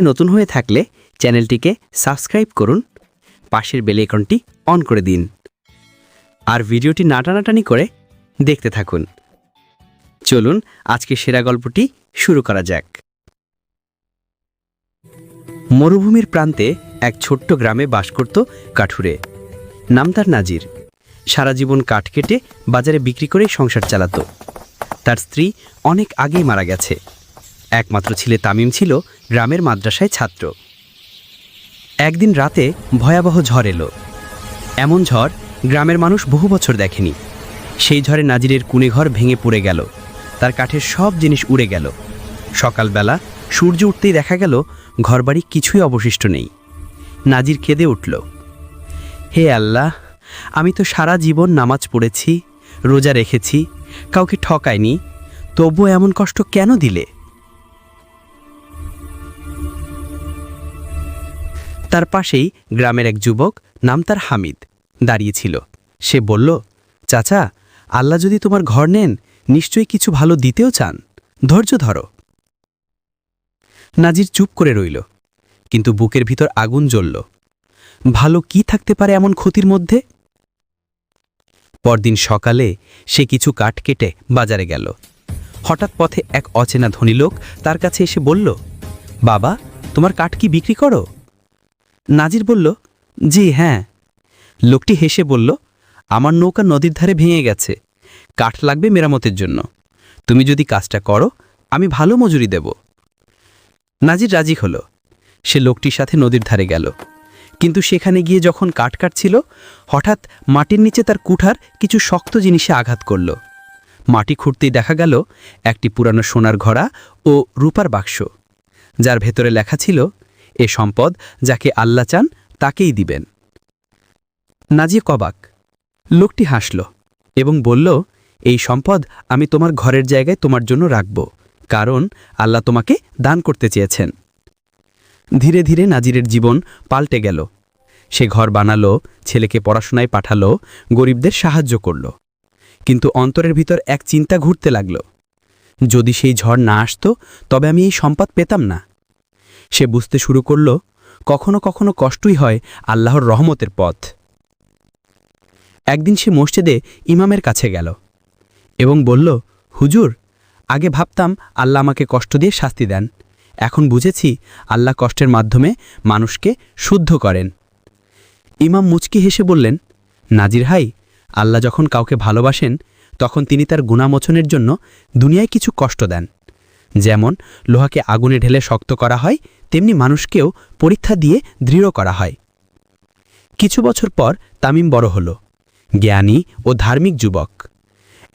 নতুন হয়ে থাকলে চ্যানেলটিকে সাবস্ক্রাইব করুন, পাশের বেল আইকনটি অন করে দিন, আর ভিডিওটি নাটানাটানি করে দেখতে থাকুন। চলুন আজকে সেরা গল্পটি শুরু করা যাক। মরুভূমির প্রান্তে এক ছোট্ট গ্রামে বাস করত কাঠুরে। নাম তার নাজির। সারা জীবন কাঠ কেটে বাজারে বিক্রি করে সংসার চালাতো। তার স্ত্রী অনেক আগেই মারা গেছে। একমাত্র ছেলে তামিম ছিল গ্রামের মাদ্রাসায় ছাত্র। একদিন রাতে ভয়াবহ ঝড় এলো। এমন ঝড় গ্রামের মানুষ বহু বছর দেখেনি। সেই ঝড়ে নাজিরের কুণেঘর ভেঙে পড়ে গেল। তার কাঠের সব জিনিস উড়ে গেল। সকালবেলা সূর্য উঠতেই দেখা গেল ঘরবাড়ি কিছুই অবশিষ্ট নেই। নাজির কেঁদে উঠল। হে আল্লাহ, আমি তো সারা জীবন নামাজ পড়েছি, রোজা রেখেছি, কাউকে ঠকায়নি তবুও এমন কষ্ট কেন দিলে? তার পাশেই গ্রামের এক যুবক নাম তার হামিদ দাঁড়িয়েছিল। সে বলল, চাচা, আল্লাহ যদি তোমার ঘর নেন, নিশ্চয়ই কিছু ভালো দিতেও চান। ধৈর্য ধরো। নাজির চুপ করে রইল, কিন্তু বুকের ভিতর আগুন জ্বলল। ভালো কি থাকতে পারে এমন ক্ষতির মধ্যে? পরদিন সকালে সে কিছু কাঠ কেটে বাজারে গেল। হঠাৎ পথে এক অচেনা ধনী লোক তার কাছে এসে বলল, বাবা, তোমার কাঠ কি বিক্রি করো? নাজির বলল, জি হ্যাঁ। লোকটি হেসে বলল, আমার নৌকা নদীর ধারে ভেঙে গেছে। কাঠ লাগবে মেরামতের জন্য। তুমি যদি কাজটা করো, আমি ভালো মজুরি দেব। নাজির রাজি হলো। সে লোকটির সাথে নদীর ধারে গেল। কিন্তু সেখানে গিয়ে যখন কাঠ কাটছিল, হঠাৎ মাটির নিচে তার কুঠার কিছু শক্ত জিনিসে আঘাত করল। মাটি খুঁড়তেই দেখা গেল, একটি পুরানো সোনার ঘোড়া ও রূপার বাক্স, যার ভেতরে লেখা ছিল এ সম্পদ যাকে আল্লাহ চান তাকেই দিবেন। নাজিয়ে কবাক, লোকটি হাসল এবং বলল, এই সম্পদ আমি তোমার ঘরের জায়গায় তোমার জন্য রাখব, কারণ আল্লাহ তোমাকে দান করতে চেয়েছেন। ধীরে ধীরে নাজিরের জীবন পাল্টে গেল। সে ঘর বানালো, ছেলেকে পড়াশোনায় পাঠালো, গরিবদের সাহায্য করল। কিন্তু অন্তরের ভিতর এক চিন্তা ঘুরতে লাগল। যদি সেই ঝড় না আসতো, তবে আমি এই সম্পদ পেতাম না। সে বুঝতে শুরু করল, কখনো কখনো কষ্টই হয় আল্লাহর রহমতের পথ। একদিন সে মসজিদে ইমামের কাছে গেল এবং বলল, হুজুর, আগে ভাবতাম আল্লাহ আমাকে কষ্ট দিয়ে শাস্তি দেন। এখন বুঝেছি আল্লাহ কষ্টের মাধ্যমে মানুষকে শুদ্ধ করেন। ইমাম মুচকি হেসে বললেন, নাজির হাই আল্লাহ যখন কাউকে ভালোবাসেন, তখন তিনি তার গুণামোচনের জন্য দুনিয়ায় কিছু কষ্ট দেন। যেমন লোহাকে আগুনে ঢেলে শক্ত করা হয় তেমনি মানুষকেও পরীক্ষা দিয়ে দৃঢ় করা হয়। কিছু বছর পর তামিম বড় হল, জ্ঞানী ও ধার্মিক যুবক।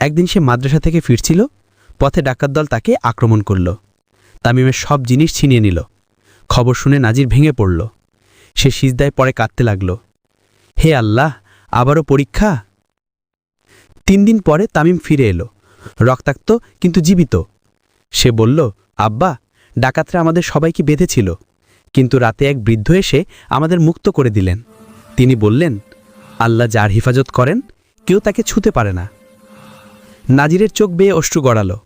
একদিন সে মাদ্রাসা থেকে ফিরছিল, পথে ডাকাত দল তাকে আক্রমণ করল। তামিমের সব জিনিস ছিনিয়ে নিল, খবর শুনে নাজির ভেঙে পড়ল। সে সিজদায় পরে কাঁদতে লাগল, হে আল্লাহ, আবারও পরীক্ষা? তিন দিন পরে তামিম ফিরে এলো, রক্তাক্ত কিন্তু জীবিত। সে বলল, আব্বা ডাকাতরা আমাদের সবাইকে বেঁধেছিল। কিন্তু রাতে এক বৃদ্ধ এসে আমাদের মুক্ত করে দিলেন। তিনি বললেন, আল্লাহ যার হিফাজত করেন, কেউ তাকে ছুতে পারে না। নাজিরের চোখ বেয়ে অশ্রু গড়াল।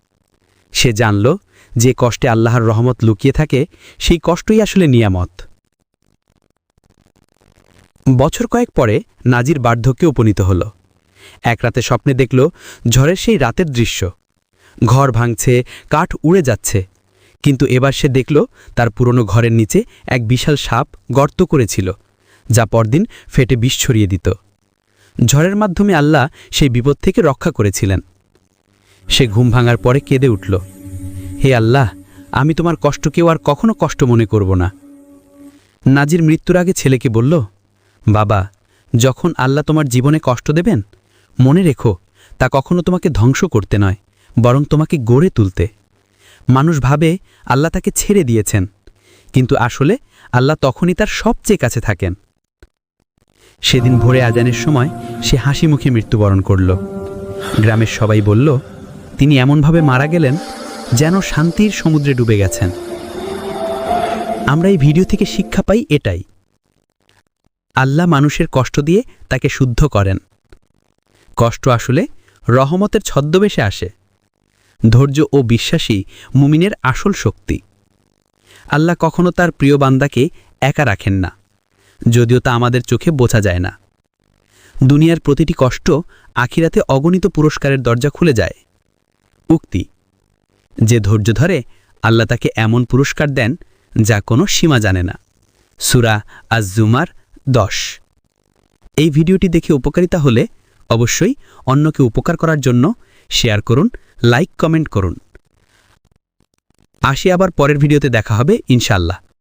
সে জানল যে কষ্টে আল্লাহর রহমত লুকিয়ে থাকে, সেই কষ্টই আসলে নিয়ামত। বছর কয়েক পরে নাজির বার্ধক্যে উপনীত হল। এক রাতে স্বপ্নে দেখল ঝড়ের সেই রাতের দৃশ্য। ঘর ভাঙছে, কাঠ উড়ে যাচ্ছে। কিন্তু এবার সে দেখল তার পুরনো ঘরের নিচে এক বিশাল সাপ গর্ত করেছিল, যা পরদিন ফেটে বিষ ছড়িয়ে দিত। ঝড়ের মাধ্যমে আল্লাহ সেই বিপদ থেকে রক্ষা করেছিলেন। সে ঘুম ভাঙার পরে কেঁদে উঠল, হে আল্লাহ, আমি তোমার কষ্টকেও আর কখনো কষ্ট মনে করব না। নাজির মৃত্যুর আগে ছেলেকে বলল, বাবা, যখন আল্লাহ তোমার জীবনে কষ্ট দেবেন, মনে রেখো, তা কখনো তোমাকে ধ্বংস করতে নয়, বরং তোমাকে গড়ে তুলতে। মানুষ ভাবে আল্লাহ তাকে ছেড়ে দিয়েছেন, কিন্তু আসলে আল্লাহ তখনই তার সবচেয়ে কাছে থাকেন। সেদিন ভোরে আজানের সময় সে হাসি মুখে মৃত্যুবরণ করল। গ্রামের সবাই বলল, তিনি এমনভাবে মারা গেলেন যেন শান্তির সমুদ্রে ডুবে গেছেন। আমরা এই ভিডিও থেকে শিক্ষা পাই এটাই। আল্লাহ মানুষের কষ্ট দিয়ে তাকে শুদ্ধ করেন। কষ্ট আসলে রহমতের ছদ্মবেশে আসে। ধৈর্য ও বিশ্বাসী মুমিনের আসল শক্তি। আল্লাহ কখনো তার প্রিয় বান্দাকে একা রাখেন না, যদিও তা আমাদের চোখে বোঝা যায় না। দুনিয়ার প্রতিটি কষ্ট আখিরাতে অগণিত পুরস্কারের দরজা খুলে যায়। উক্তি, যে ধৈর্য ধরে আল্লাহ তাকে এমন পুরস্কার দেন যা কোনো সীমা জানে না। সুরা আজ জুমার দশ। এই ভিডিওটি দেখে উপকারিতা হলে অবশ্যই অন্যকে উপকার করার জন্য শেয়ার করুন লাইক কমেন্ট করুন। আসি আবার পরের ভিডিওতে দেখা হবে ইনশাল্লাহ